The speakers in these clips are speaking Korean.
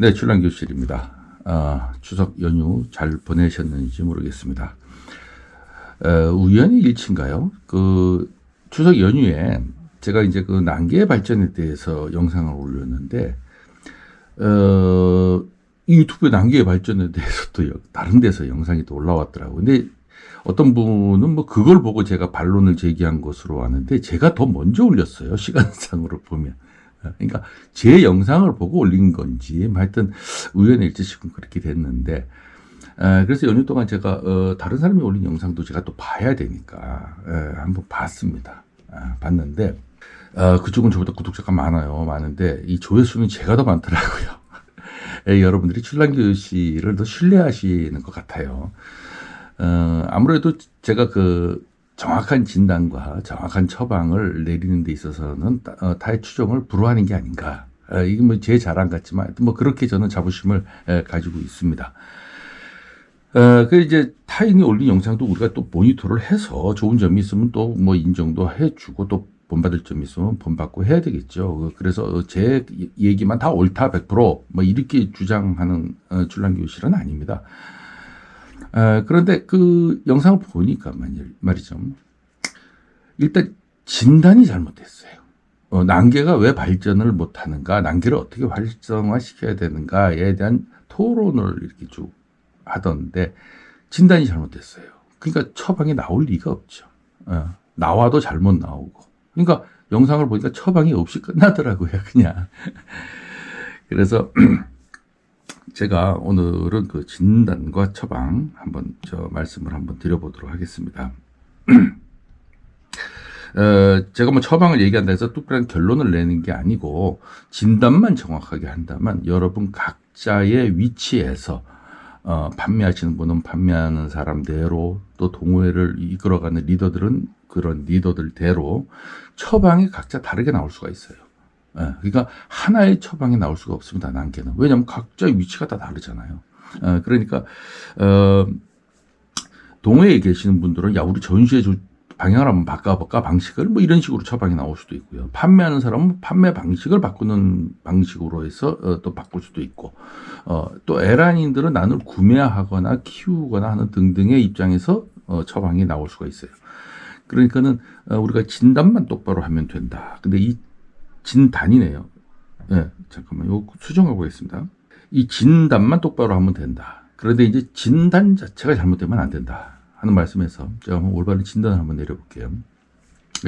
네, 출란교실입니다. 아, 추석 연휴 잘 보내셨는지 모르겠습니다. 어, 우연히 일치인가요? 그 추석 연휴에 제가 이제 그 난개 발전에 대해서 영상을 올렸는데, 어, 이 유튜브 난개 발전에 대해서 또 여- 다른 데서 영상이 또 올라왔더라고요. 근데 어떤 분은 뭐 그걸 보고 제가 반론을 제기한 것으로 아는데 제가 더 먼저 올렸어요. 시간상으로 보면. 어, 그러니까 제 영상을 보고 올린 건지 뭐 하여튼 우연의 일치식은 그렇게 됐는데 에, 그래서 연휴 동안 제가 어, 다른 사람이 올린 영상도 제가 또 봐야 되니까 에, 한번 봤습니다. 아, 봤는데 어, 그쪽은 저보다 구독자가 많아요. 많은데 이 조회수는 제가 더 많더라고요. 에, 여러분들이 출란교실을 더 신뢰하시는 것 같아요. 어, 아무래도 제가 그 정확한 진단과 정확한 처방을 내리는 데 있어서는 타- 어, 타의 추종을 불허하는 게 아닌가. 어, 이게 뭐 제 자랑 같지만 뭐 그렇게 저는 자부심을 에, 가지고 있습니다. 어, 그 이제 타인이 올린 영상도 우리가 또 모니터를 해서 좋은 점이 있으면 또 뭐 인정도 해주고 또 본받을 점이 있으면 본받고 해야 되겠죠. 그- 그래서 제 얘기만 다 옳다 100%뭐 이렇게 주장하는 어, 출란교실은 아닙니다. 아, 그런데 그 영상을 보니까 말- 말이죠. 일단 진단이 잘못됐어요. 어, 난개가 왜 발전을 못하는가, 난개를 어떻게 활성화시켜야 되는가에 대한 토론을 이렇게 쭉 하던데 진단이 잘못됐어요. 그러니까 처방이 나올 리가 없죠. 어, 나와도 잘못 나오고. 그러니까 영상을 보니까 처방이 없이 끝나더라고요, 그냥. 그래서 제가 오늘은 그 진단과 처방 한번 저 말씀을 한번 드려보도록 하겠습니다. 어, 제가 뭐 처방을 얘기한다 해서 특별한 결론을 내는 게 아니고 진단만 정확하게 한다면 여러분 각자의 위치에서 어, 판매하시는 분은 판매하는 사람대로 또 동호회를 이끌어가는 리더들은 그런 리더들대로 처방이 각자 다르게 나올 수가 있어요. 예, 그러니까 하나의 처방이 나올 수가 없습니다. 난개는 왜냐하면 각자의 위치가 다 다르잖아요. 어, 그러니까 어, 동호회에 계시는 분들은 야 우리 전시회 조- 방향을 한번 바꿔볼까 방식을 뭐 이런 식으로 처방이 나올 수도 있고요. 판매하는 사람은 판매 방식을 바꾸는 방식으로 해서 어, 또 바꿀 수도 있고 어, 또 에란인들은 난을 구매하거나 키우거나 하는 등등의 입장에서 어, 처방이 나올 수가 있어요. 그러니까는 어, 우리가 진단만 똑바로 하면 된다. 근데 이 진단이네요. 예, 잠깐만, 요 수정하고 있습니다. 이 진단만 똑바로 하면 된다. 그런데 이제 진단 자체가 잘못되면 안 된다. 하는 말씀에서 제가 한번 올바른 진단을 한번 내려볼게요.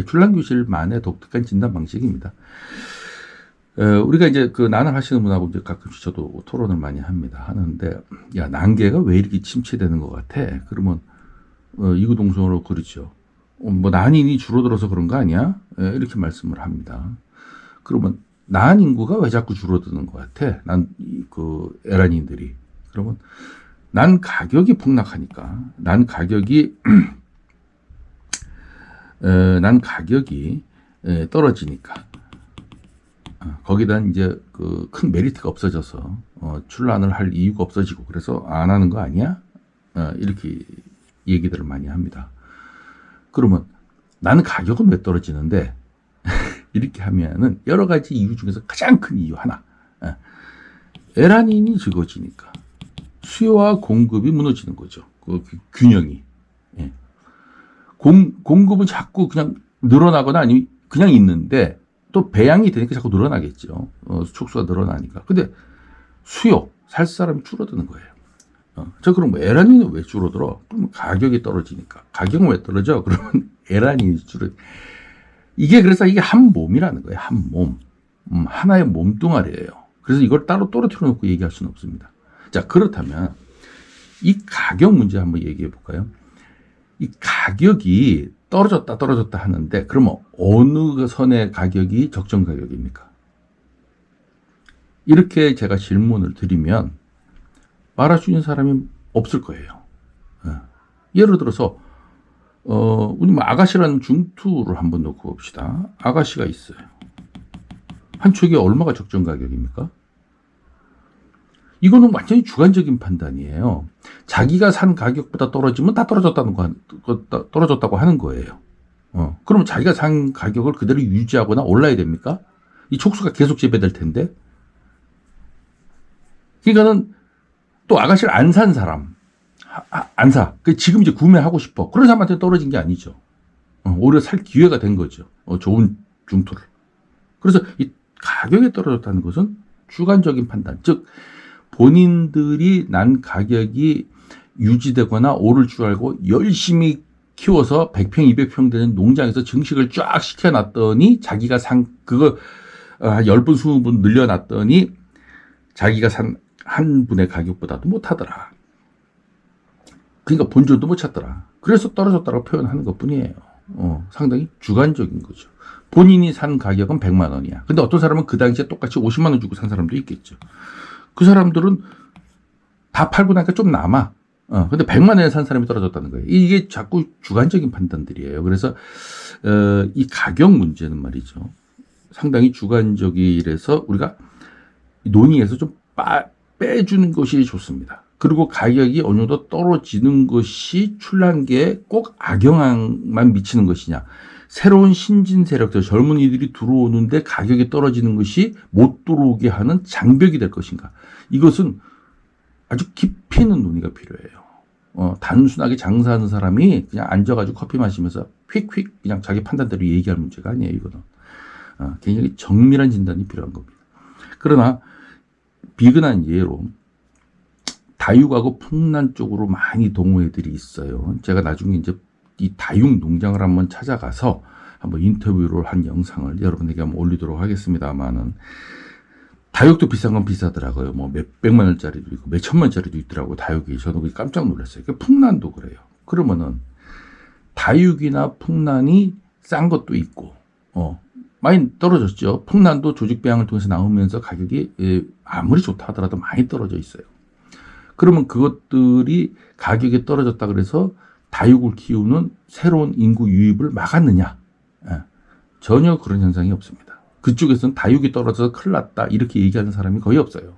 출란교실만의 독특한 진단 방식입니다. 에, 우리가 이제 그 난을 하시는 분하고 이제 가끔씩 저도 토론을 많이 합니다. 하는데, 야, 난개가 왜 이렇게 침체되는 것 같아? 그러면, 어, 이구동성으로 그러죠. 어, 뭐, 난인이 줄어들어서 그런 거 아니야? 에, 이렇게 말씀을 합니다. 그러면, 난 인구가 왜 자꾸 줄어드는 것 같아? 난, 이, 그, 에란인들이. 그러면, 난 가격이 폭락하니까, 난 가격이, 에, 난 가격이 에, 떨어지니까, 어, 거기다 이제 그 큰 메리트가 없어져서 어, 출란을 할 이유가 없어지고 그래서 안 하는 거 아니야? 어, 이렇게 얘기들을 많이 합니다. 그러면 나는 가격은 왜 떨어지는데 이렇게 하면은 여러 가지 이유 중에서 가장 큰 이유 하나 예. 에란인이 적어지니까 수요와 공급이 무너지는 거죠. 그, 그 균형이 예. 공, 공급은 자꾸 그냥 늘어나거나 아니면 그냥 있는데 또 배양이 되니까 자꾸 늘어나겠죠. 어, 축수가 늘어나니까. 근데 수요, 살 사람이 줄어드는 거예요. 어, 저 그럼 뭐 에란이는 왜 줄어들어? 그럼 가격이 떨어지니까. 가격은 왜 떨어져? 그러면 에란이 줄어. 이게 그래서 이게 한 몸이라는 거예요. 한 몸. 음, 하나의 몸뚱아리예요. 그래서 이걸 따로 떨어뜨려 놓고 얘기할 수는 없습니다. 자, 그렇다면 이 가격 문제 한번 얘기해 볼까요? 이 가격이 떨어졌다 떨어졌다 하는데 그러면 어느 선의 가격이 적정 가격입니까? 이렇게 제가 질문을 드리면 말할 수 있는 사람이 없을 거예요. 예. 예를 들어서 어, 우리 뭐 아가씨라는 중투를 한번 놓고 봅시다. 아가씨가 있어요. 한 축에 얼마가 적정 가격입니까? 이거는 완전히 주관적인 판단이에요. 자기가 산 가격보다 떨어지면 다 떨어졌다는 거, 거- 따- 떨어졌다고 하는 거예요. 어, 그럼 자기가 산 가격을 그대로 유지하거나 올라야 됩니까? 이 촉수가 계속 재배될 텐데. 그러니까는 또 아가씨를 안 산 사람, 안 사. 그 지금 이제 구매하고 싶어. 그런 사람한테 떨어진 게 아니죠. 어, 오히려 살 기회가 된 거죠. 어, 좋은 중토를. 그래서 이 가격이 떨어졌다는 것은 주관적인 판단, 즉 본인들이 난 가격이 유지되거나 오를 줄 알고 열심히 키워서 100평, 200평 되는 농장에서 증식을 쫙 시켜놨더니 자기가 산 그거 어, 한 10분, 20분 늘려놨더니 자기가 산 한 분의 가격보다도 못하더라. 그러니까 본전도 못 찾더라. 그래서 떨어졌다고 표현하는 것 뿐이에요. 어, 상당히 주관적인 거죠. 본인이 산 가격은 100만 원이야. 근데 어떤 사람은 그 당시에 똑같이 50만 원 주고 산 사람도 있겠죠. 그 사람들은 다 팔고 나니까 좀 남아. 어, 근데 100만 원에 산 사람이 떨어졌다는 거예요. 이게 자꾸 주관적인 판단들이에요. 그래서, 어, 이 가격 문제는 말이죠. 상당히 주관적이라서 우리가 논의에서 좀 빠, 빼주는 것이 좋습니다. 그리고 가격이 어느 정도 떨어지는 것이 출란계에 꼭 악영향만 미치는 것이냐. 새로운 신진 세력들, 젊은이들이 들어오는데 가격이 떨어지는 것이 못 들어오게 하는 장벽이 될 것인가. 이것은 아주 깊이 있는 논의가 필요해요. 어, 단순하게 장사하는 사람이 그냥 앉아가지고 커피 마시면서 휙휙 그냥 자기 판단대로 얘기할 문제가 아니에요, 이거는. 어, 굉장히 정밀한 진단이 필요한 겁니다. 그러나, 비근한 예로, 다육하고 풍란 쪽으로 많이 동호회들이 있어요. 제가 나중에 이제 이 다육 농장을 한번 찾아가서 한번 인터뷰를 한 영상을 여러분에게 한번 올리도록 하겠습니다만은 다육도 비싼 건 비싸더라고요. 뭐 몇백만 원짜리도 있고 몇천만 원짜리도 있더라고요. 다육이. 저도 깜짝 놀랐어요. 그 풍란도 그래요. 그러면은 다육이나 풍란이 싼 것도 있고, 어, 많이 떨어졌죠. 풍란도 조직 배양을 통해서 나오면서 가격이 예, 아무리 좋다 하더라도 많이 떨어져 있어요. 그러면 그것들이 가격이 떨어졌다 그래서 다육을 키우는 새로운 인구 유입을 막았느냐? 예, 전혀 그런 현상이 없습니다. 그쪽에서는 다육이 떨어져서 큰일 났다 이렇게 얘기하는 사람이 거의 없어요.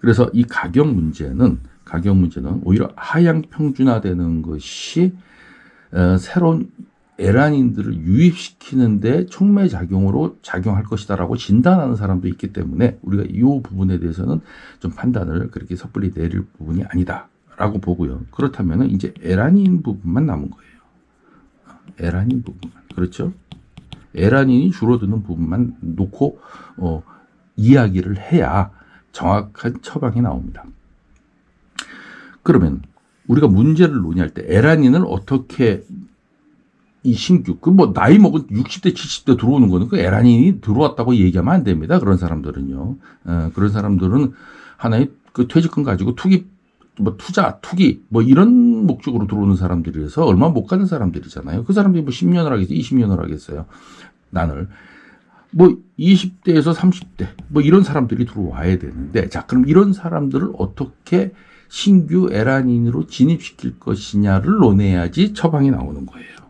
그래서 이 가격 문제는 가격 문제는 오히려 하향 평준화되는 것이 어, 새로운 에란인들을 유입시키는데 촉매 작용으로 작용할 것이다라고 진단하는 사람도 있기 때문에 우리가 이 부분에 대해서는 좀 판단을 그렇게 섣불리 내릴 부분이 아니다라고 보고요. 그렇다면 이제 에란인 부분만 남은 거예요. 에란인 부분만 그렇죠? 에란인이 줄어드는 부분만 놓고 어, 이야기를 해야 정확한 처방이 나옵니다. 그러면 우리가 문제를 논의할 때 에란인을 어떻게 이 신규 그뭐 나이 먹은 60대 70대 들어오는 거는 그 에란인이 들어왔다고 얘기하면 안 됩니다. 그런 사람들은요. 어, 그런 사람들은 하나의 그 퇴직금 가지고 투기 뭐 투자, 투기 뭐 이런 목적으로 들어오는 사람들이라서 얼마 못 가는 사람들이잖아요. 그 사람들이 뭐 10년을 하겠어요, 20년을 하겠어요. 난을 뭐 20대에서 30대 뭐 이런 사람들이 들어와야 되는데 자 그럼 이런 사람들을 어떻게 신규 에란인으로 진입시킬 것이냐를 논해야지 처방이 나오는 거예요.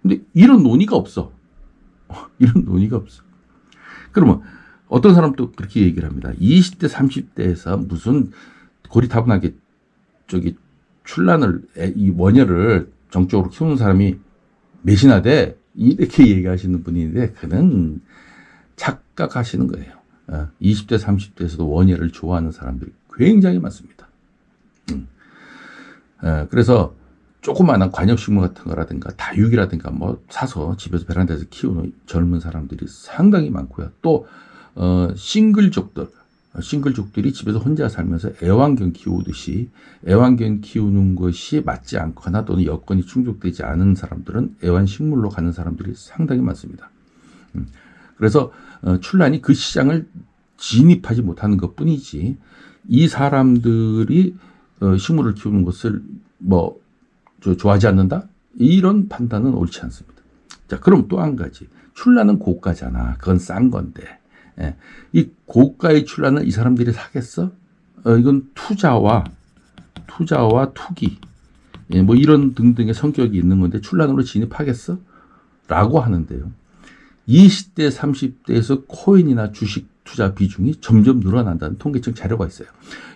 어. 근데 이런 논의가 없어. 어, 이런 논의가 없어. 그러면 어떤 사람도 그렇게 얘기를 합니다. 20대, 30대에서 무슨 고리타분하게 저기 출란을 애- 이 원혈을 정적으로 키우는 사람이 몇이나 돼 이렇게 얘기하시는 분인데 그는 착각하시는 거예요. 어, 20대, 30대에서도 원예를 좋아하는 사람들이 굉장히 많습니다. 음. 어, 그래서 조그마한 관엽식물 같은 거라든가 다육이라든가 뭐 사서 집에서 베란다에서 키우는 젊은 사람들이 상당히 많고요. 또 어, 싱글족들, 어, 싱글족들이 집에서 혼자 살면서 애완견 키우듯이 애완견 키우는 것이 맞지 않거나 또는 여건이 충족되지 않은 사람들은 애완식물로 가는 사람들이 상당히 많습니다. 음, 그래서 어, 출란이 그 시장을 진입하지 못하는 것 뿐이지 이 사람들이 어, 식물을 키우는 것을 뭐 저, 좋아하지 않는다? 이런 판단은 옳지 않습니다. 자, 그럼 또 한 가지. 출란은 고가잖아. 그건 싼 건데. 예. 이 고가의 출란을 이 사람들이 사겠어? 어, 이건 투자와, 투자와 투기, 예, 뭐 이런 등등의 성격이 있는 건데 출란으로 진입하겠어? 라고 하는데요. 20대, 30대에서 코인이나 주식 투자 비중이 점점 늘어난다는 통계청 자료가 있어요.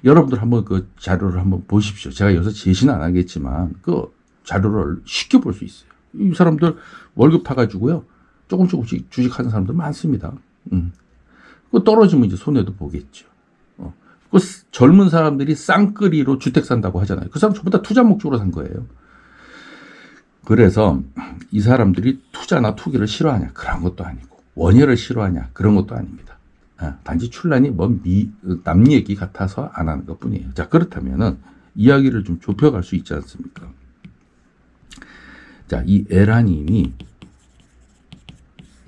여러분들 한번 그 자료를 한번 보십시오. 제가 여기서 제시는 안 하겠지만 그 자료를 쉽게 볼 수 있어요. 이 사람들 월급 타가지고요. 조금 조금씩 주식하는 사람들 많습니다. 음. 그 떨어지면 이제 손해도 보겠죠. 어. 그 스- 젊은 사람들이 쌍끌이로 주택 산다고 하잖아요. 그 사람 전부 다 투자 목적으로 산 거예요. 그래서 이 사람들이 투자나 투기를 싫어하냐 그런 것도 아니고 원예를 싫어하냐 그런 것도 아닙니다. 아, 단지 출란이 뭐남 얘기 같아서 안 하는 것 뿐이에요. 자 그렇다면은 이야기를 좀 좁혀갈 수 있지 않습니까? 자, 이 에라닌이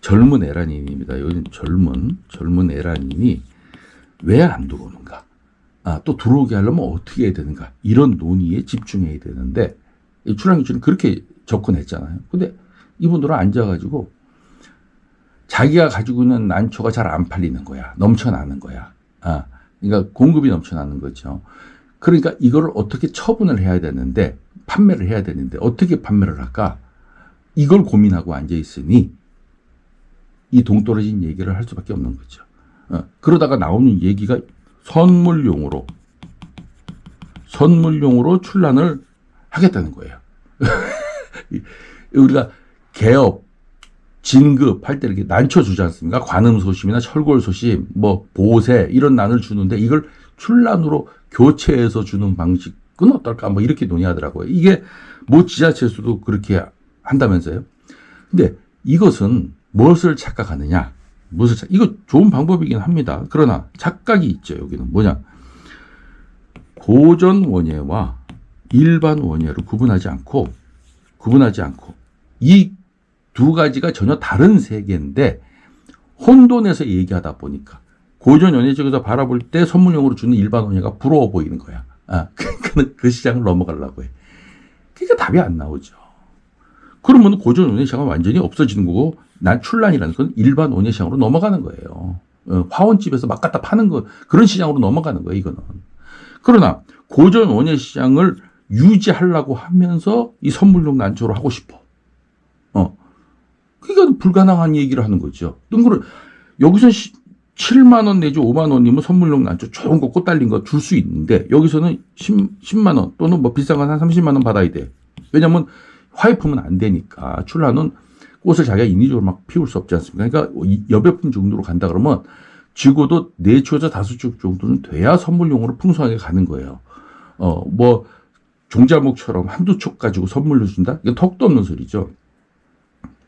젊은 에라닌입니다. 요즘 젊은 젊은 에라닌이 왜 안 들어오는가? 아, 또 들어오게 하려면 어떻게 해야 되는가? 이런 논의에 집중해야 되는데 이 출랑 기준은 그렇게 접근했잖아요. 근데 이분들은 앉아가지고 자기가 가지고 있는 난초가 잘 안 팔리는 거야. 넘쳐나는 거야. 아, 그러니까 공급이 넘쳐나는 거죠. 그러니까 이거를 어떻게 처분을 해야 되는데 판매를 해야 되는데 어떻게 판매를 할까? 이걸 고민하고 앉아 있으니 이 동떨어진 얘기를 할 수밖에 없는 거죠. 어, 그러다가 나오는 얘기가 선물용으로 선물용으로 출란을 하겠다는 거예요. 우리가 개업, 진급 할 때 이렇게 난초 주지 않습니까? 관음 소심이나 철골 소심, 뭐 보세 이런 난을 주는데 이걸 출란으로 교체해서 주는 방식은 어떨까? 뭐 이렇게 논의하더라고요. 이게 뭐 지자체에서도 그렇게 한다면서요. 근데 이것은 무엇을 착각하느냐? 무엇을 착, 이거 좋은 방법이긴 합니다. 그러나 착각이 있죠. 여기는 뭐냐? 고전 원예와 일반 원예를 구분하지 않고 구분하지 않고 이 두 가지가 전혀 다른 세계인데 혼돈해서 얘기하다 보니까 고전 원예 쪽에서 바라볼 때 선물용으로 주는 일반 원예가 부러워 보이는 거야. 아, 그러니까 그 시장을 넘어가려고 해. 그러니까 답이 안 나오죠. 그러면 고전 원예 시장은 완전히 없어지는 거고 난 출란이라는 건 일반 원예 시장으로 넘어가는 거예요. 어, 화원집에서 막 갖다 파는 거 그런 시장으로 넘어가는 거예요. 이거는. 그러나 고전 원예 시장을 유지하려고 하면서 이 선물용 난초를 하고 싶어. 어. 그러니까 불가능한 얘기를 하는 거죠. 뜬그를 여기서 7만 원 내지 5만 원이면 선물용 난초 좋은 거 꽃 달린 거 줄 수 있는데 여기서는 10, 만원 또는 뭐 비싼 건 한 30만 원 받아야 돼. 왜냐면 화이품은 안 되니까 출라는 꽃을 자기가 인위적으로 막 피울 수 없지 않습니까? 그러니까 이 여백 품 정도로 간다 그러면 적어도 네 초에서 다섯 초 정도는 돼야 선물용으로 풍성하게 가는 거예요. 어, 뭐, 종자목처럼 한두 촉 가지고 선물로 준다? 이건 턱도 없는 소리죠.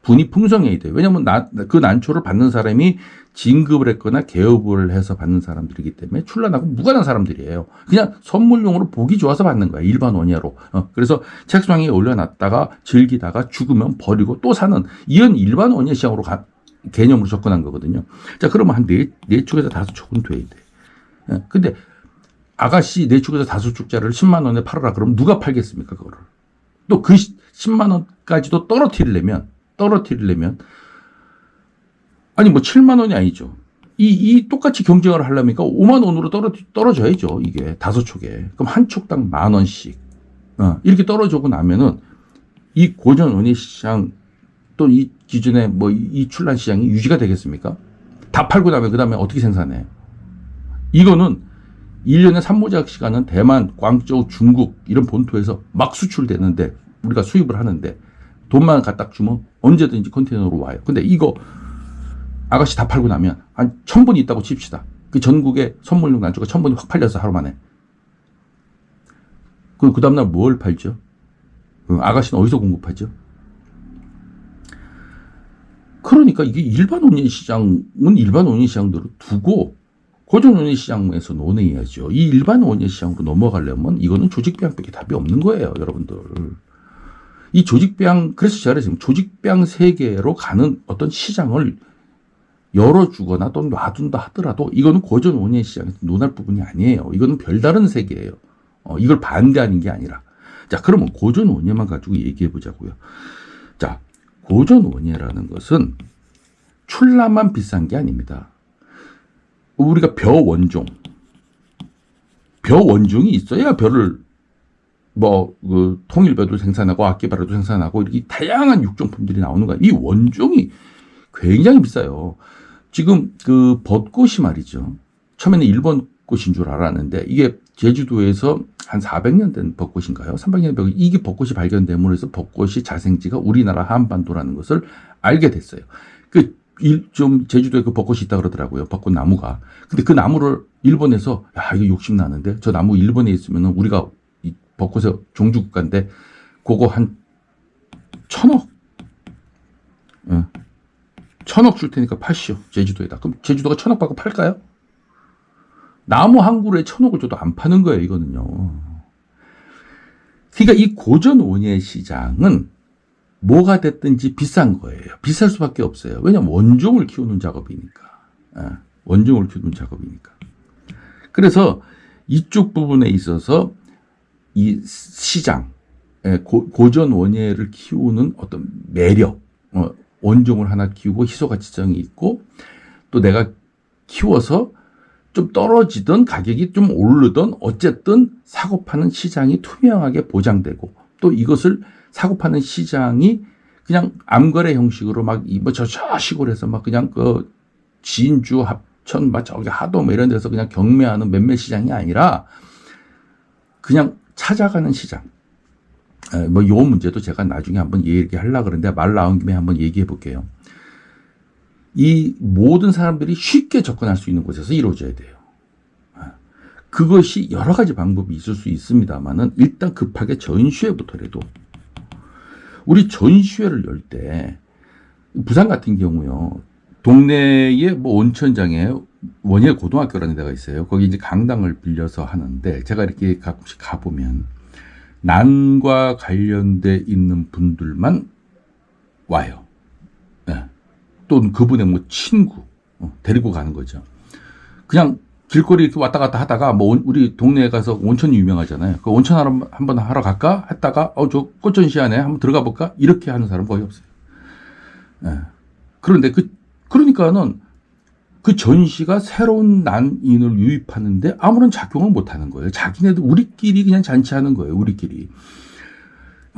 분이 풍성해야 돼요. 왜냐면 나, 그 난초를 받는 사람이 진급을 했거나 개업을 해서 받는 사람들이기 때문에 출란하고 무관한 사람들이에요. 그냥 선물용으로 보기 좋아서 받는 거야. 일반 원예로. 어, 그래서 책상에 올려놨다가 즐기다가 죽으면 버리고 또 사는 이런 일반 원예 시장으로 가, 개념으로 접근한 거거든요. 자, 그러면 한 네, 네 축에서 다섯 축은 돼야 돼. 예, 근데 아가씨 네 축에서 다섯 축짜리를 10만 원에 팔아라 그러면 누가 팔겠습니까, 그거를. 또 그 10만 원까지도 떨어뜨리려면 떨어뜨리려면 아니 뭐 7만 원이 아니죠. 이, 이 똑같이 경쟁을 하려면 5만 원으로 떨어, 떨어져야죠. 이게 다섯 촉에. 그럼 한 촉당 만 원씩. 어, 이렇게 떨어지고 나면은 이 고전 원예 시장 또 이 기준에 뭐 이 출란 시장이 유지가 되겠습니까? 다 팔고 나면 그 다음에 어떻게 생산해? 이거는 1년에 산모작 시간은 대만, 광저우, 중국 이런 본토에서 막 수출되는데 우리가 수입을 하는데 돈만 갖다 주면 언제든지 컨테이너로 와요. 근데 이거 아가씨 다 팔고 나면 한 천 분이 있다고 칩시다. 그 전국에 선물용 난초가 천 분이 확 팔려서 하루 만에. 그럼 그 다음날 뭘 팔죠? 어, 아가씨는 어디서 공급하죠? 그러니까 이게 일반 원예 시장은 일반 원예 시장대로 두고 고전 원예 시장에서 논의해야죠. 이 일반 원예 시장으로 넘어가려면 이거는 조직 배양밖에 답이 없는 거예요, 여러분들. 이 조직배양, 그래서 제가 지금 조직배양 세계로 가는 어떤 시장을 열어주거나 또는 놔둔다 하더라도 이거는 고전 원예 시장에서 논할 부분이 아니에요. 이거는 별다른 세계예요. 어, 이걸 반대하는 게 아니라. 자, 그러면 고전 원예만 가지고 얘기해 보자고요. 자, 고전 원예라는 것은 출라만 비싼 게 아닙니다. 우리가 벼 원종, 벼 원종이 있어야 벼를 뭐, 그, 통일벼도 생산하고, 악기바라도 생산하고, 이렇게 다양한 육종품들이 나오는 거야. 이 원종이 굉장히 비싸요. 지금 그 벚꽃이 말이죠. 처음에는 일본 꽃인 줄 알았는데, 이게 제주도에서 한 400년 된 벚꽃인가요? 300년 된 이게 벚꽃이 발견됨으로 해서 벚꽃이 자생지가 우리나라 한반도라는 것을 알게 됐어요. 그 일, 좀 제주도에 그 벚꽃이 있다 그러더라고요. 벚꽃 나무가. 근데 그 나무를 일본에서 야 이거 욕심 나는데 저 나무 일본에 있으면은 우리가 이 벚꽃의 종주 국가인데 그거 한 천억, 예. 천억 줄 테니까 파시오 제주도에다. 그럼 제주도가 천억 받고 팔까요? 나무 한 그루에 천억을 줘도 안 파는 거예요 이거는요. 그러니까 이 고전 원예 시장은 뭐가 됐든지 비싼 거예요. 비쌀 수밖에 없어요. 왜냐면 원종을 키우는 작업이니까. 예, 원종을 키우는 작업이니까. 그래서 이쪽 부분에 있어서 이 시장, 예, 고, 고전 원예를 키우는 어떤 매력, 어, 원종을 하나 키우고 희소가치성이 있고 또 내가 키워서 좀 떨어지던 가격이 좀 오르던 어쨌든 사고 파는 시장이 투명하게 보장되고 또 이것을 사고 파는 시장이 그냥 암거래 형식으로 막뭐저 저 시골에서 막 그냥 그 진주 합천 막 저기 하도 뭐 이런 데서 그냥 경매하는 몇몇 시장이 아니라 그냥 찾아가는 시장. 뭐 요 문제도 제가 나중에 한번 얘기하려고 그러는데 말 나온 김에 한번 얘기해 볼게요. 이 모든 사람들이 쉽게 접근할 수 있는 곳에서 이루어져야 돼요. 그것이 여러 가지 방법이 있을 수 있습니다만은 일단 급하게 전시회부터라도 우리 전시회를 열 때 부산 같은 경우요 동네에 뭐 온천장에 원예 고등학교라는 데가 있어요. 거기 이제 강당을 빌려서 하는데 제가 이렇게 가끔씩 가보면 난과 관련돼 있는 분들만 와요. 네. 또 그분의 뭐 친구 어, 데리고 가는 거죠. 그냥 길거리 이렇게 왔다 갔다 하다가 뭐 우리 동네에 가서 온천이 유명하잖아요. 그 온천 하러 한번 하러 갈까 했다가 어저 꽃전시하네 한번 들어가 볼까 이렇게 하는 사람 거의 없어요. 예. 그런데 그 그러니까는 그 전시가 새로운 난인을 유입하는데 아무런 작용을 못 하는 거예요. 자기네들 우리끼리 그냥 잔치하는 거예요. 우리끼리.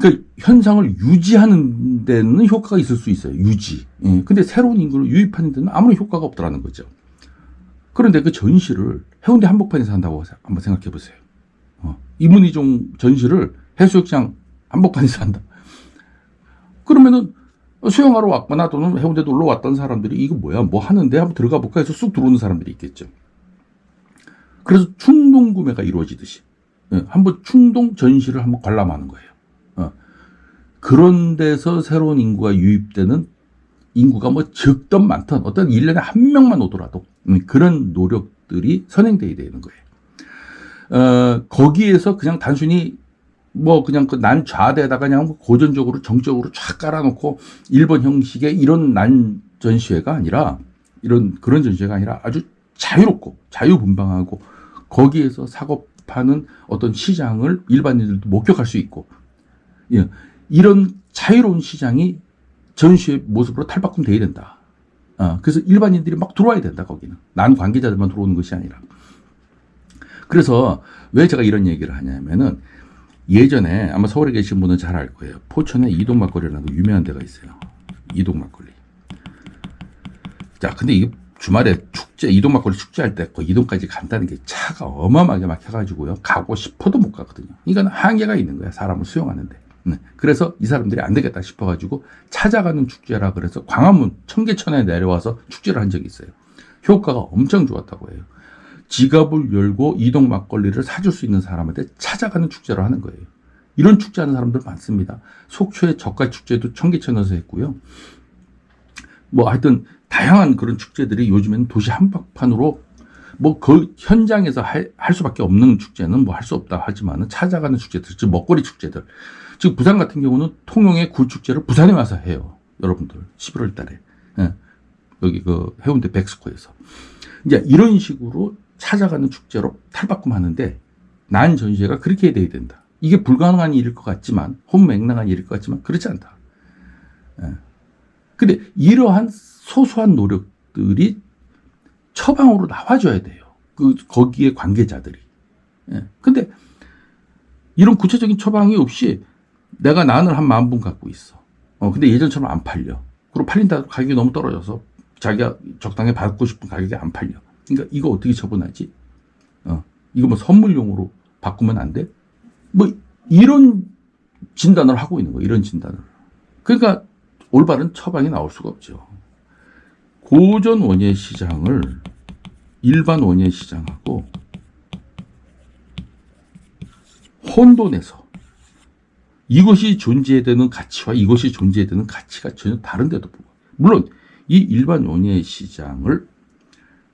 그 현상을 유지하는 데는 효과가 있을 수 있어요. 유지. 예. 근데 새로운 인구를 유입하는 데는 아무런 효과가 없더라는 거죠. 그런데 그 전시를 해운대 한복판에서 한다고 한번 생각해 보세요. 어, 이문희종 전시를 해수욕장 한복판에서 한다. 그러면은 수영하러 왔거나 또는 해운대 놀러 왔던 사람들이 이거 뭐야 뭐 하는데 한번 들어가 볼까 해서 쑥 들어오는 사람들이 있겠죠. 그래서 충동 구매가 이루어지듯이 예, 한번 충동 전시를 한번 관람하는 거예요. 어, 그런 데서 새로운 인구가 유입되는 인구가 뭐 적든 많든 어떤 1년에 한 명만 오더라도 음, 그런 노력들이 선행돼야 되는 거예요. 어, 거기에서 그냥 단순히 뭐 그냥 그 난 좌대에다가 그냥 고전적으로 정적으로 쫙 깔아놓고 일본 형식의 이런 난 전시회가 아니라 이런 그런 전시회가 아니라 아주 자유롭고 자유분방하고 거기에서 사고 파는 어떤 시장을 일반인들도 목격할 수 있고 예, 이런 자유로운 시장이 전시의 모습으로 탈바꿈 돼야 된다. 어, 그래서 일반인들이 막 들어와야 된다, 거기는. 난 관계자들만 들어오는 것이 아니라. 그래서 왜 제가 이런 얘기를 하냐면은 예전에 아마 서울에 계신 분은 잘 알 거예요. 포천에 이동 막걸리라는 유명한 데가 있어요. 이동 막걸리. 자, 근데 이게 주말에 축제, 이동 막걸리 축제할 때 그 이동까지 간다는 게 차가 어마어마하게 막혀가지고요. 가고 싶어도 못 가거든요. 이건 한계가 있는 거야. 사람을 수용하는데. 네. 그래서 이 사람들이 안 되겠다 싶어가지고 찾아가는 축제라 그래서 광화문 청계천에 내려와서 축제를 한 적이 있어요. 효과가 엄청 좋았다고 해요. 지갑을 열고 이동 막걸리를 사줄 수 있는 사람한테 찾아가는 축제를 하는 거예요. 이런 축제 하는 사람들 많습니다. 속초의 젓갈 축제도 청계천에서 했고요. 뭐 하여튼 다양한 그런 축제들이 요즘에는 도시 한복판으로 뭐 그 현장에서 할, 할 수밖에 없는 축제는 뭐 할 수 없다 하지만은 찾아가는 축제들, 즉 먹거리 축제들. 즉 부산 같은 경우는 통영의 굴축제를 부산에 와서 해요. 여러분들 11월 달에 예. 여기 그 해운대 백스코에서 이제 이런 식으로 찾아가는 축제로 탈바꿈하는데 난 전시회가 그렇게 돼야 된다. 이게 불가능한 일일 것 같지만 혼맹랑한 일일 것 같지만 그렇지 않다. 예. 근데 이러한 소소한 노력들이 처방으로 나와줘야 돼요. 그 거기에 관계자들이. 예. 근데 이런 구체적인 처방이 없이 내가 난을 한 만 분 갖고 있어. 어, 근데 예전처럼 안 팔려. 그리고 팔린다 가격이 너무 떨어져서 자기가 적당히 받고 싶은 가격이 안 팔려. 그러니까 이거 어떻게 처분하지? 어, 이거 뭐 선물용으로 바꾸면 안 돼? 뭐 이런 진단을 하고 있는 거예요. 이런 진단을. 그러니까 올바른 처방이 나올 수가 없죠. 고전 원예 시장을 일반 원예 시장하고 혼돈해서 이것이 존재해야 되는 가치와 이것이 존재해야 되는 가치가 전혀 다른 데도 불구하고 물론 이 일반 원예 시장을 어,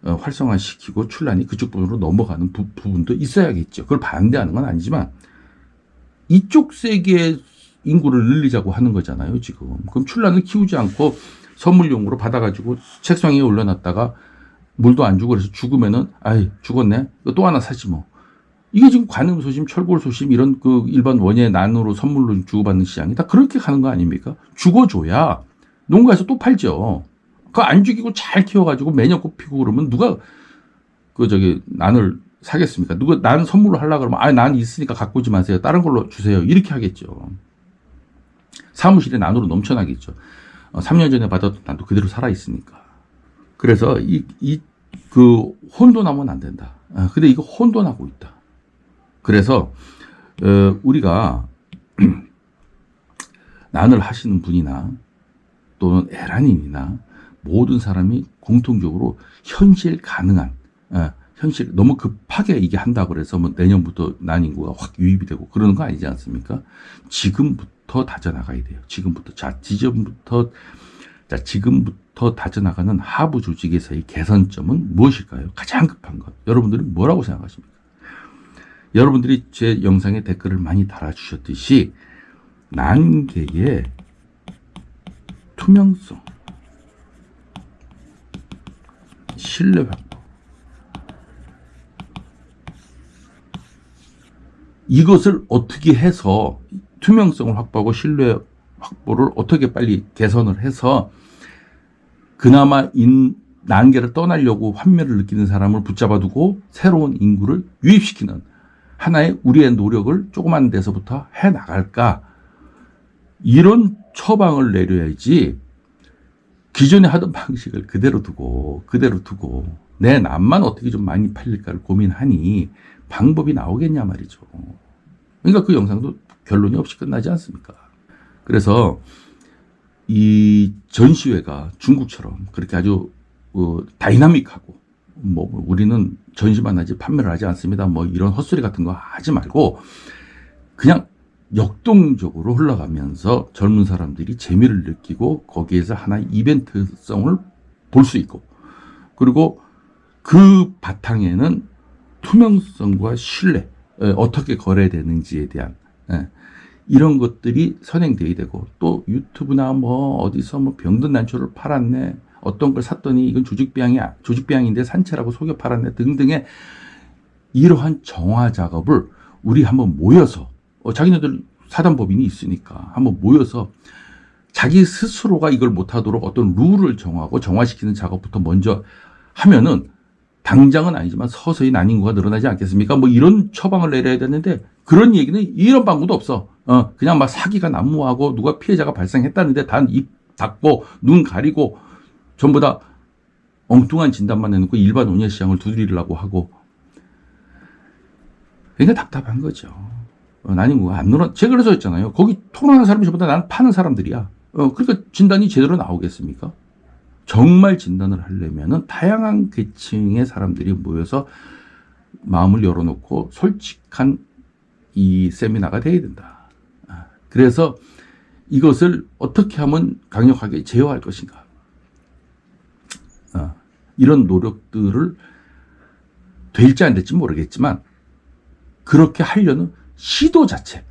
활성화시키고 출란이 그쪽 부분으로 넘어가는 부, 부분도 있어야겠죠. 그걸 반대하는 건 아니지만 이쪽 세계의 인구를 늘리자고 하는 거잖아요, 지금. 그럼 출란을 키우지 않고 선물용으로 받아가지고 책상 위에 올려놨다가 물도 안 주고 그래서 죽으면은 아이 죽었네 이거 또 하나 사지 뭐 이게 지금 관음 소심 철골 소심 이런 그 일반 원예 난으로 선물로 주고받는 시장이 다 그렇게 가는 거 아닙니까 죽어줘야 농가에서 또 팔죠 그 안 죽이고 잘 키워가지고 매년 꽃 피고 그러면 누가 그 저기 난을 사겠습니까? 누가 난 선물로 하려 그러면 아난 있으니까 갖고 오지 마세요. 다른 걸로 주세요. 이렇게 하겠죠. 사무실에 난으로 넘쳐나겠죠. 어, 3년 전에 받았던 난도 그대로 살아 있으니까. 그래서 이, 이, 그, 혼돈하면 안 된다. 아, 근데 이거 혼돈하고 있다. 그래서, 어, 우리가, 난을 하시는 분이나, 또는 에란인이나, 모든 사람이 공통적으로 현실 가능한, 어, 현실, 너무 급하게 이게 한다고 그래서 뭐 내년부터 난 인구가 확 유입이 되고 그러는 거 아니지 않습니까? 지금부터 다져나가야 돼요. 지금부터. 자, 지금부터, 자, 지금부터 다져나가는 하부 조직에서의 개선점은 무엇일까요? 가장 급한 것. 여러분들은 뭐라고 생각하십니까? 여러분들이 제 영상에 댓글을 많이 달아주셨듯이 난계의 투명성, 신뢰 확보. 이것을 어떻게 해서 투명성을 확보하고 신뢰 확보를 어떻게 빨리 개선을 해서 그나마 인 난계를 떠나려고 환멸을 느끼는 사람을 붙잡아 두고 새로운 인구를 유입시키는 하나의 우리의 노력을 조그만 데서부터 해 나갈까 이런 처방을 내려야지 기존에 하던 방식을 그대로 두고 그대로 두고 내 남만 어떻게 좀 많이 팔릴까를 고민하니 방법이 나오겠냐 말이죠. 그러니까 그 영상도 결론이 없이 끝나지 않습니까? 그래서 이 전시회가 중국처럼 그렇게 아주 어, 다이나믹하고 뭐 우리는 전시만 하지 판매를 하지 않습니다. 뭐 이런 헛소리 같은 거 하지 말고 그냥 역동적으로 흘러가면서 젊은 사람들이 재미를 느끼고 거기에서 하나의 이벤트성을 볼 수 있고 그리고 그 바탕에는 투명성과 신뢰 에, 어떻게 거래되는지에 대한 예, 이런 것들이 선행돼야 되고 또 유튜브나 뭐 어디서 뭐 병든 난초를 팔았네 어떤 걸 샀더니 이건 조직비양이야 조직비양인데 산채라고 속여 팔았네 등등의 이러한 정화 작업을 우리 한번 모여서 어, 자기네들 사단법인이 있으니까 한번 모여서 자기 스스로가 이걸 못하도록 어떤 룰을 정하고 정화시키는 작업부터 먼저 하면은 당장은 아니지만 서서히 난인구가 늘어나지 않겠습니까? 뭐 이런 처방을 내려야 되는데 그런 얘기는 이런 방구도 없어. 어, 그냥 막 사기가 난무하고 누가 피해자가 발생했다는데 단 입 닫고 눈 가리고 전부 다 엉뚱한 진단만 내놓고 일반 온열 시장을 두드리려고 하고 그러니까 답답한 거죠. 어, 난인구가 안 늘어. 제가 그래서 했잖아요. 거기 토론하는 사람이 전부 다 나는 파는 사람들이야. 어, 그러니까 진단이 제대로 나오겠습니까? 정말 진단을 하려면은 다양한 계층의 사람들이 모여서 마음을 열어놓고 솔직한 이 세미나가 돼야 된다. 아, 그래서 이것을 어떻게 하면 강력하게 제어할 것인가. 아, 이런 노력들을 될지 안 될지 모르겠지만 그렇게 하려는 시도 자체,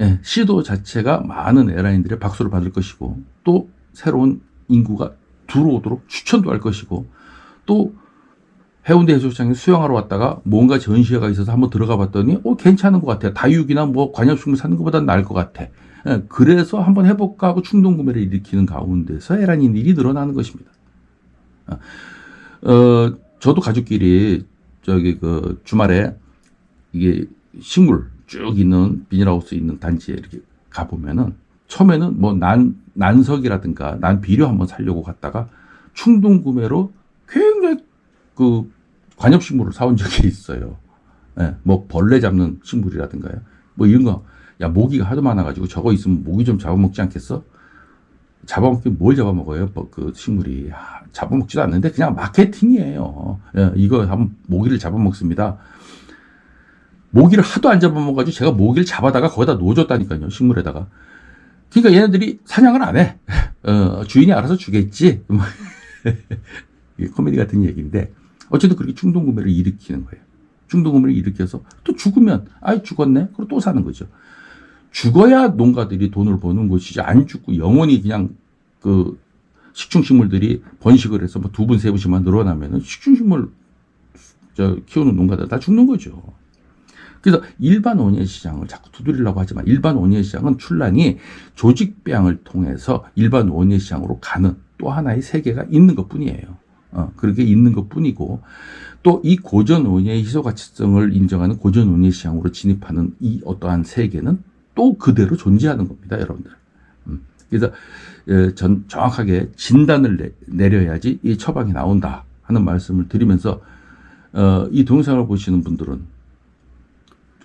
예, 시도 자체가 많은 에라인들의 박수를 받을 것이고 또 새로운 인구가 들어오도록 추천도 할 것이고 또 해운대 해수욕장에 수영하러 왔다가 뭔가 전시회가 있어서 한번 들어가 봤더니 어 괜찮은 것 같아 다육이나 뭐 관엽식물 사는 것보다 나을 것 같아. 예, 그래서 한번 해볼까 하고 충동 구매를 일으키는 가운데서 에란인 일이 늘어나는 것입니다. 어 저도 가족끼리 저기 그 주말에 이게 식물 쭉 있는 비닐하우스 있는 단지에 이렇게 가보면은 처음에는 뭐 난, 난석이라든가 난 비료 한번 사려고 갔다가 충동 구매로 굉장히 그 관엽식물을 사온 적이 있어요. 예, 뭐 벌레 잡는 식물이라든가요. 뭐 이런 거. 야, 모기가 하도 많아가지고 저거 있으면 모기 좀 잡아먹지 않겠어? 잡아먹긴 뭘 잡아먹어요? 뭐그 식물이 아, 잡아먹지도 않는데 그냥 마케팅이에요. 예, 이거 한번 모기를 잡아먹습니다. 모기를 하도 안 잡아먹어가지고 제가 모기를 잡아다가 거기다 놓아줬다니까요 식물에다가. 그러니까 얘네들이 사냥을 안 해. 어, 주인이 알아서 주겠지. 뭐 코미디 같은 얘기인데 어쨌든 그렇게 충동 구매를 일으키는 거예요. 충동 구매를 일으켜서 또 죽으면 아이 죽었네. 그리고 또 사는 거죠. 죽어야 농가들이 돈을 버는 것이지 안 죽고 영원히 그냥 그 식충식물들이 번식을 해서 뭐 두 분 세 분씩만 늘어나면은 식충식물 저 키우는 농가들 다 죽는 거죠. 그래서 일반 원예 시장을 자꾸 두드리려고 하지만 일반 원예 시장은 출란이 조직 배양을 통해서 일반 원예 시장으로 가는 또 하나의 세계가 있는 것 뿐이에요. 어, 그렇게 있는 것 뿐이고 또 이 고전 원예의 희소 가치성을 인정하는 고전 원예 시장으로 진입하는 이 어떠한 세계는 또 그대로 존재하는 겁니다, 여러분들. 음, 그래서 에, 전 정확하게 진단을 내, 내려야지 이 처방이 나온다 하는 말씀을 드리면서 어, 이 동영상을 보시는 분들은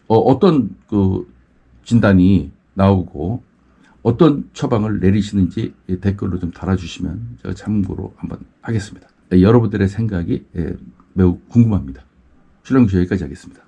어, 어떤 그 진단이 나오고 어떤 처방을 내리시는지 예, 댓글로 좀 달아주시면 제가 참고로 한번 하겠습니다. 네, 여러분들의 생각이 예, 매우 궁금합니다. 출렁주 여기까지 하겠습니다.